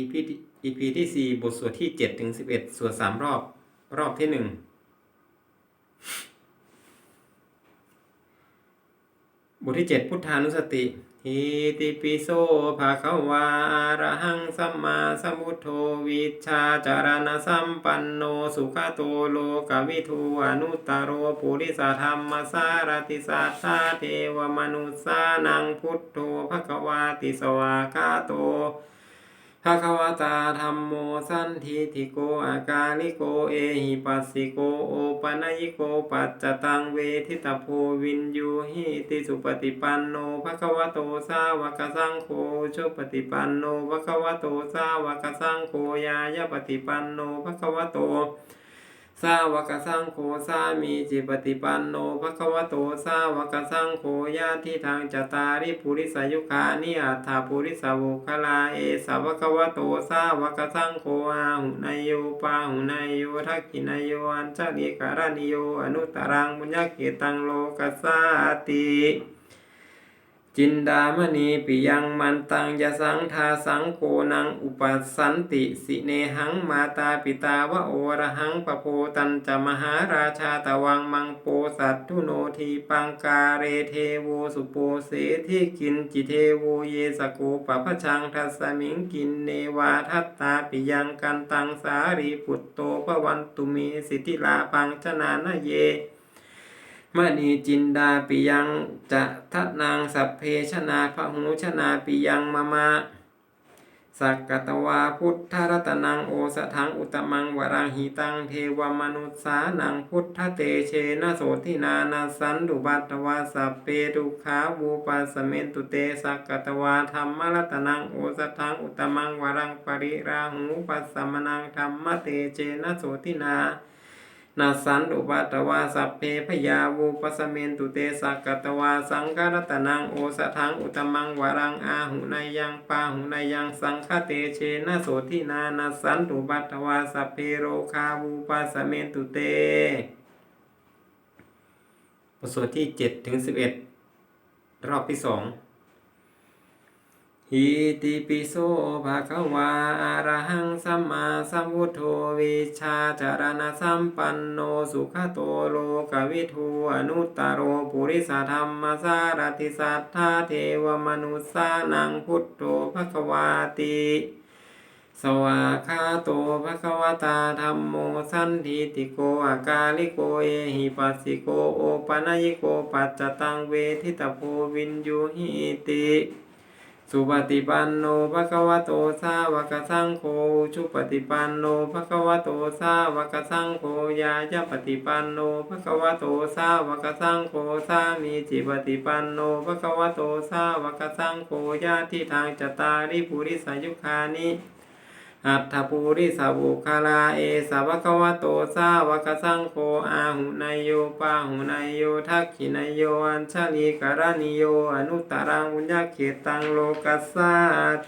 EP ที่ EP ที่สี่บทสวดที่เจ็ดถึงสิบเอ็ดสวดสามรอบ รอบที่หนึ่งบทที่เจ็ดพุทธานุสติอิติปิโสภะคะวาอะระหังสัมมาสัมพุทโธวิชชาจารณสัมปันโนสุขโตโลกวิทูอนุตตรโรปุริสธรรมสารติสัทธาเทวมนุสานังพุทโธภะคะวาติสวากาโต ภะคะวตาธรรมโมสันทิติโกอากาลิโกเอหิปัสสิโกโอปะนยิโกปัจจตังเวทิตาโพวินยูหิติสุปฏิปันโนภะคะวโตสาวกสังโฆชุปฏิปันโนภะคะวโตสาวกสังโฆยายปฏิปันโนภะคะวโต สาวกสังโฆสามีจิปฏิปันโนภะคะวะโตสาวกสังโฆญาติทางจตาริปุริสยุคานิอัฏฐาปุริสวุคลาเอสาวกวะโตสาวกสังโฆอาหุนายโยปาหุนายโยทักขินายโยอัญชลิการณิโยอนุตตรังบุญญเกตังโลกัสสาติ จินดามณีปิยังมันตังยสังทาสังโกนังอุปัสสันติสิเนหังมาตาปิตาวะโอระหังปะโพตันจะมหาราชาตะวังมังโปสัตทุโนทีปังกาเรเทโวสุโปเสทิกินจิเทโวเยสโกปะพะชังทัสสมิงกินเนวาทัตตาปิยังกันตังสารีปุตโตภวันตุเมสิทธิลาปังชนานเย มณีจินดาปิยังจะทะนางสัพเพชนาพหูชนาปิยังมะมะสักกตวาพุทธรัตนังโอสถังอุตมังวรังหิตังเทวมนุษสานังพุทธเตเชนะโสทินานาสันดุบัตวาสัพเพดุขาวูปัสสเมนตุเตสักกตวาธรรมรัตนังโอสถังอุตมังวรังปริราหูปัสสมนังธรรมเตเชนะโสทินานา สันตุปัตตวาสัพเพพยาวูปสเมนตุเตสักกตวาสังฆรัตนังโอสถังอุตมังวรังอาหุนายังปาหุนายังสังฆเตเชนะโสทินานาสันตุปัตตวาสัพเพโรคาวูปสเมนตุเตบทสวดที่เจ็ดถึงสิบเอ็ดรอบที่สอง อิติปิโสภะคะวาอะระหังสัมมาสัมพุทโธวิชาจารณสัมปันโนสุขโตโลกวิทูอนุตตรโรปุริสธรรมสารติสัทธาเทวมนุสสานังพุทโธภะคะวาติสวาคาโตภะคะวตาธรรมโมสันทิติโกอากาลิโกเอหิปัสสิโกโอปะนยิโกปัจจตังเวทิตาโพวินยูหิติ สุปฏิปันโนภะคะวะโตสาวกสังโฆชุปฏิปันโนภะคะวะโตสาวกสังโฆยาจะปฏิปันโนภะคะวะโตสาวกสังโฆสามีจิปฏิปันโนภะคะวะโตสาวกสังโฆญาติทางจตาริปุริสายุคานิ อัตถูริสาวุคาลาเอสาวกวะโตสาวกสังโฆอาหุนายโยปาหุนายโยทักขินายโยอัญชลีการณิโยอนุตตรังอุญญเขตังโลกัสสา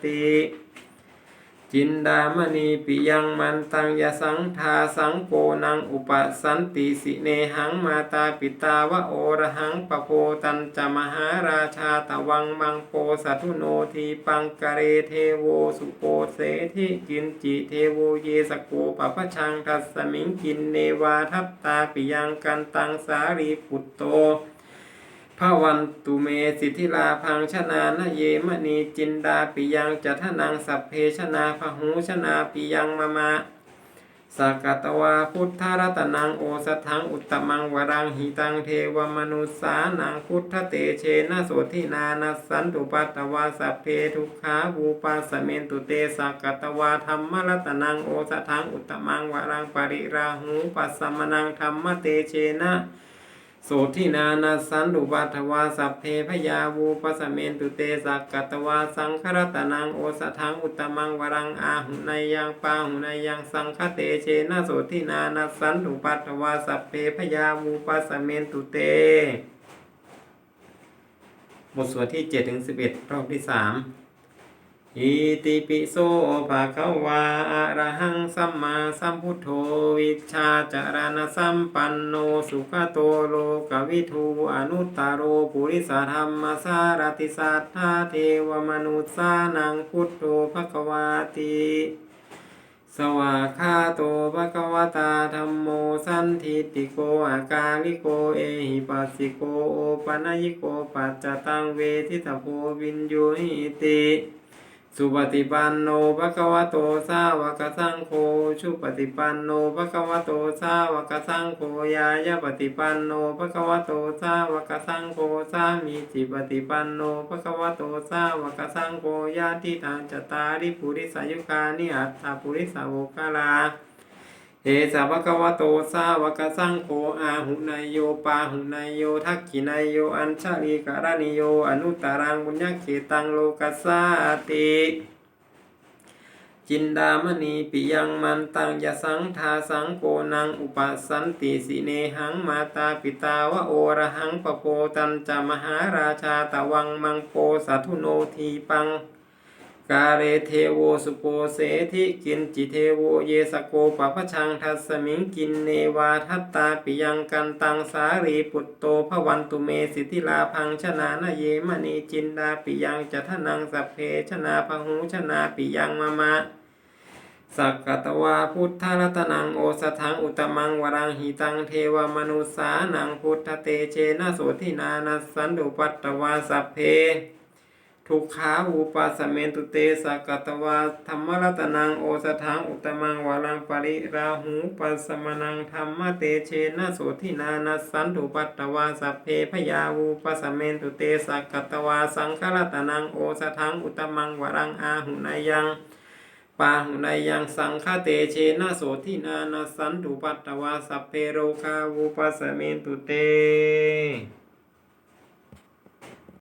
ติ จินดามณีปิยังมันตังยสังทาสังโกนังอุปสันติสิเนหังมาตาปิตาวะโอระหังปะโพตันจมหาราชาตะวังมังโปสัทุโนทีปังกะเรเทโวสุโปเสทิกินจิเทโวเยสโกปะพะชังทัสสมิงกินเนวาทัตตาปิยังกันตังสารีปุตโต พระวันตุเมสิทธิลาพังชนานเยมณีจินดาปิยังจัทนังสัพเพชนาพหูชนาปิยังมะมะสักตวาพุทธรัตนังโอสถังอุตตมังวรังหิตังเทวมนุสสานังพุทธเตเชนะโสทินานัสสันตุปัตตวาสัพเพทุกขาบูปาสเมนตุเตสักกตวาธรรมรัตนังโอสถังอุตตมังวรังปริราหูปัสสมนังธรรมเตเชนะ โสทินานาสันดุปัทวาสัพเพพยาวูปสเมนตุเตสักกตวาสังครตนังโอสถังอุตมังวรังอาหุนายยังปาหุนายยังสังคเตเชนะโสทินานาสันดุปัทวาสัพเพพยาวูปสเมนตุเตบทสวดที่เจ็ดถึงสิบเอ็ดรอบที่สาม อิติปิโสภะคะวาอะระหังสัมมาสัมพุทโธวิชาจารณสัมปันโนสุขโตโลกวิทูอนุตตรโรปุริสธรรมสารติสัทธาเทวมนุษสานังพุทโธภคะวาติสวากาโตภะคะวตาธัมโมสันทิติโกอากาลิโกเอหิปัสสิโกโอปะนยิโกปัจจตังเวทิตาโพวินโยหิติ สุปฏิปันโนภะคะวะโตสาวกสังโฆชุปฏิปันโนภะคะวะโตสาวกสังโฆยายาปฏิปันโนภะคะวะโตสาวกสังโฆสามีจิปฏิปันโนภะคะวะโตสาวกสังโฆญาติทางจตาริปุริสายุคานิอัตถปุริสาวกาลา เอสาวกวะโตสาวกสังโฆอาหุนายโยปาหุนายโยทักขินายโยอัญชลีการณิโยอนุตตรังบุญญเขตังโลกัสสาติจินดามณีปิยังมันตังยสังทาสังโกนังอุปัสสันติสิเนหังมาตาปิตาวะโอระหังปโปตันจามหาราชาตะวังมังโปสัทุโนทีปัง กาเรเทโวสุโปเสธิกินจิเทโวเยสโกปะพะชังทัสมิงกินเนวาทัตตาปิยังกันตังสารีปุตโตภวันตุเมสิทธิลาพังชนานาเยมณีจินดาปิยังจัทนังสัพเพชนาพหูชนาปิยังมะมะสักกตวาพุทธรัตนังโอสถังอุตมังวรังหิตังเทวมนุสานังพุทธเตเชนะโสทินานัสสันดุปัตตวาสัพเพ ทุกขาอุปัสสเมนตุเตสกกตวาธรรมรัตนังโอสถังอุตมังวรังปริราหูปัสสมนังธรรมเตเชนะโสทินานัสสันตุปัตตวาสัพเพพยาวูปัสสเมนตุเตสกกตวาสังฆรัตนังโอสถังอุตมังวรังอาหุนายังปาหุนายังสังฆเตเชนะโสทินานาสันตุปัตตวาสัพเพโรคาวุปัสสเมนตุเต